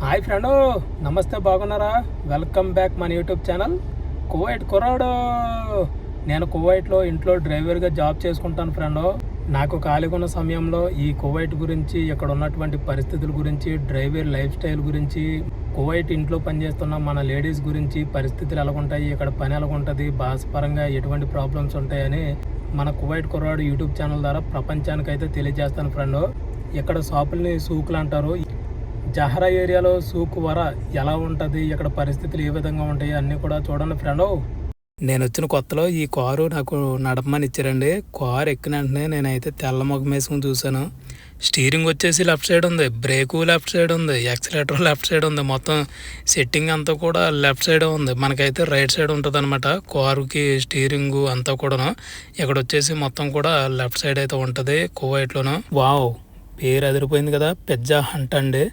Hi friend నమస్తే బాగున్నారా? Welcome back మన యూట్యూబ్ ఛానల్. కువైట్ కుర్రాడు. నేను కువైట్లో ఇంట్లో డ్రైవర్గా జాబ్ చేసుకుంటాను ఫ్రెండ్. నాకు ఖాళీగా ఉన్న సమయంలో ఈ కువైట్ గురించి ఇక్కడ ఉన్నటువంటి పరిస్థితుల గురించి డ్రైవర్ లైఫ్ స్టైల్ గురించి కువైట్ ఇంట్లో పనిచేస్తున్న మన లేడీస్ గురించి పరిస్థితులు ఎలాగుంటాయి ఇక్కడ పని ఎలాగుంటుంది భాషపరంగా ఎటువంటి ప్రాబ్లమ్స్ ఉంటాయని మన కువైట్ కుర్రాడు యూట్యూబ్ ఛానల్ ద్వారా ప్రపంచానికైతే తెలియజేస్తాను ఫ్రెండ్. ఇక్కడ షాపుల్ని సూకులు అంటారు. జహరా ఏరియాలో సూకు వర ఎలా ఉంటుంది? ఇక్కడ పరిస్థితులు ఏ విధంగా ఉంటాయి? అన్నీ కూడా చూడండి ఫ్రెండ్ నేను వచ్చిన కొత్తలో ఈ కారు నాకు నడపమని ఇచ్చారండి. కారు ఎక్కిన వెంటనే నేనైతే తెల్ల ముఖం వేసుకుని చూశాను. స్టీరింగ్ వచ్చేసి లెఫ్ట్ సైడ్ ఉంది. బ్రేకు లెఫ్ట్ సైడ్ ఉంది. ఎక్సలేటర్ లెఫ్ట్ సైడ్ ఉంది. మొత్తం సెట్టింగ్ అంతా కూడా లెఫ్ట్ సైడ్ ఉంది. మనకైతే రైట్ సైడ్ ఉంటుంది అనమాట కారుకి స్టీరింగ్ అంతా కూడాను. ఇక్కడ వచ్చేసి మొత్తం కూడా లెఫ్ట్ సైడ్ అయితే ఉంటుంది. కువైట్లోను. వావ్! పేరు అదిరిపోయింది కదా. పెద్ద హంట్ అండి.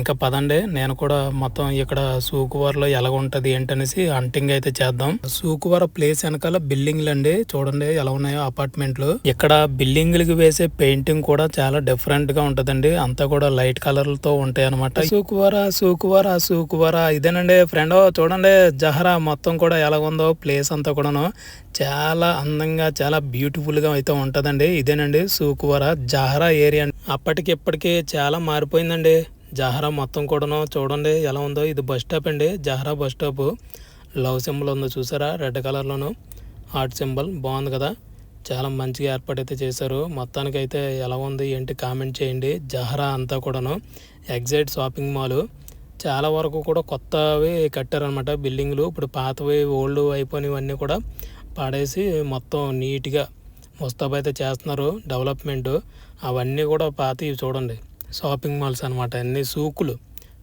ఇంకా పదండి నేను కూడా మొత్తం ఇక్కడ సూకువారలో ఎలా ఉంటుంది ఏంటనేసి హంటింగ్ అయితే చేద్దాం. సూకువార ప్లేస్ వెనకాల బిల్డింగ్లు అండి. చూడండి ఎలా ఉన్నాయో అపార్ట్మెంట్లు ఇక్కడ బిల్డింగ్లకి వేసే పెయింటింగ్ కూడా చాలా డిఫరెంట్గా ఉంటదండి. అంతా కూడా లైట్ కలర్లతో ఉంటాయి అనమాట సూకువార సూకువార సూకువార ఇదేనండి ఫ్రెండ్ చూడండి జహరా మొత్తం కూడా ఎలాగుందో ప్లేస్ అంతా కూడాను. చాలా అందంగా చాలా బ్యూటిఫుల్గా అయితే ఉంటదండి. ఇదేనండి సూకువార జహరా ఏరియా అప్పటికి ఇప్పటికీ చాలా మారిపోయిందండి. జహరా మొత్తం కూడాను చూడండి ఎలా ఉందో. ఇది బస్ స్టాప్ అండి. Jahra bus stop. Love symbol ఉందో చూసారా? రెడ్ కలర్లోను. Heart symbol. బాగుంది కదా. చాలా మంచిగా ఏర్పాటు అయితే చేశారు. మొత్తానికి అయితే ఎలా ఉంది ఏంటి కామెంట్ చేయండి. జహరా అంతా కూడాను ఎగ్జైట్ షాపింగ్ మాల్. చాలా వరకు కూడా కొత్తవి కట్టారనమాట బిల్డింగ్లు. ఇప్పుడు పాతవి ఓల్డ్ అయిపోయినవన్నీ కూడా పాడేసి మొత్తం నీట్గా ముస్తాబ్ అయితే చేస్తున్నారు డెవలప్మెంట్. అవన్నీ కూడా పాతవి చూడండి. షాపింగ్ మాల్స్ అనమాట అన్ని సూకులు.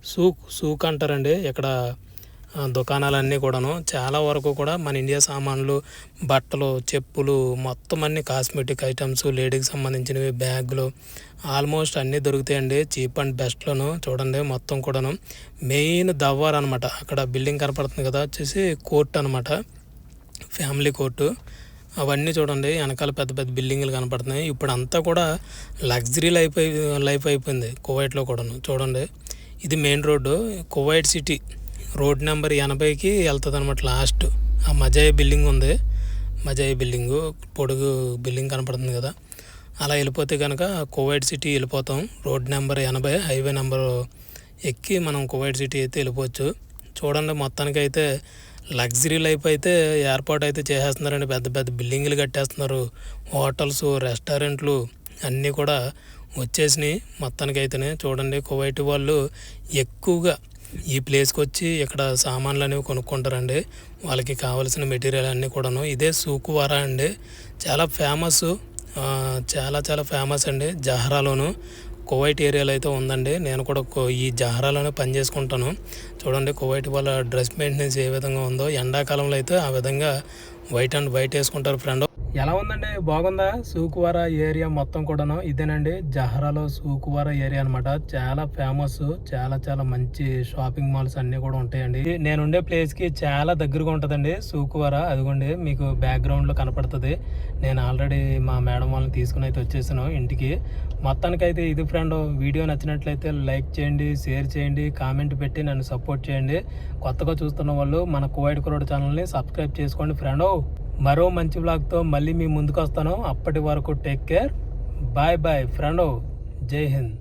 సూక్ సూక్ అంటారండి. ఇక్కడ దుకాణాలన్నీ కూడాను. చాలా వరకు కూడా మన ఇండియా సామాన్లు బట్టలు చెప్పులు మొత్తం అన్ని కాస్మెటిక్ ఐటమ్స్ లేడీకి సంబంధించినవి బ్యాగులు ఆల్మోస్ట్ అన్నీ దొరుకుతాయండి. చీప్ అండ్ బెస్ట్లోను చూడండి మొత్తం కూడాను. మెయిన్ దవ్వార్ అనమాట అక్కడ బిల్డింగ్ కనపడుతుంది కదా వచ్చేసి కోర్ట్ అనమాట ఫ్యామిలీ కోర్టు. అవన్నీ చూడండి వెనకాల పెద్ద పెద్ద బిల్డింగ్లు కనపడుతున్నాయి. ఇప్పుడు అంతా కూడా లగ్జరీ లైఫ్ అయి లైఫ్ అయిపోయింది కువైట్లో కూడాను. చూడండి ఇది main road. Kuwait city road number ఎనభైకి వెళ్తుంది అనమాట లాస్ట్. ఆ మజాయి బిల్డింగ్ ఉంది. మజాయి బిల్డింగు పొడుగు బిల్డింగ్ కనపడుతుంది కదా. అలా వెళ్ళిపోతే కనుక కువైట్ సిటీ వెళ్ళిపోతాం. రోడ్ నెంబర్ ఎనభై హైవే నెంబర్ ఎక్కి మనం కువైట్ సిటీ అయితే వెళ్ళిపోవచ్చు. చూడండి మొత్తానికి అయితే లగ్జరీ లైఫ్ అయితే ఏర్పాటు అయితే చేసేస్తున్నారండి. పెద్ద పెద్ద బిల్డింగ్లు కట్టేస్తున్నారు. హోటల్స్ రెస్టారెంట్లు అన్నీ కూడా వచ్చేసినాయి. మొత్తానికి అయితేనే చూడండి కువైట్ వాళ్ళు ఎక్కువగా ఈ ప్లేస్కి వచ్చి ఇక్కడ సామాన్లు అనేవి కొనుక్కుంటారండి. వాళ్ళకి కావాల్సిన మెటీరియల్ అన్నీ కూడాను. ఇదే సూకువారా అండి. చాలా ఫేమస్ చాలా చాలా ఫేమస్ అండి జహ్రాలోను. కువైట్ ఏరియాలో అయితే ఉందండి. నేను కూడా ఈ జహరాలోనే పని చేసుకుంటాను. చూడండి కువైట్ వాళ్ళ డ్రెస్ మెయింటెనెన్స్ ఏ విధంగా ఉందో. ఎండాకాలంలో అయితే ఆ విధంగా వైట్ అండ్ వైట్ వేసుకుంటారు ఫ్రెండ్. ఎలా ఉందండి? బాగుందా? సూకువారా ఏరియా మొత్తం కూడాను ఇదేనండి. జహరాలో సూకువారా ఏరియా అనమాట చాలా ఫేమస్ చాలా చాలా మంచి షాపింగ్ మాల్స్ అన్ని కూడా ఉంటాయండి. నేను ఉండే ప్లేస్కి చాలా దగ్గరగా ఉంటదండి సూకువారా. అదిగోండి మీకు బ్యాక్గ్రౌండ్లో కనపడుతుంది. నేను ఆల్రెడీ మా మేడం వాళ్ళని తీసుకుని అయితే వచ్చేసాను ఇంటికి. మొత్తానికైతే ఇది ఫ్రెండ్ వీడియో నచ్చినట్లయితే లైక్ చేయండి షేర్ చేయండి కామెంట్ పెట్టి నన్ను సపోర్ట్ చేయండి. కొత్తగా చూస్తున్న వాళ్ళు మన కోవైడ్ కురోడ్ ఛానల్ని సబ్స్క్రైబ్ చేసుకోండి ఫ్రెండ్. మరో మంచి బ్లాగ్తో మళ్ళీ మీ ముందుకు వస్తాను అప్పటి వరకు take care bye bye friend జై హింద్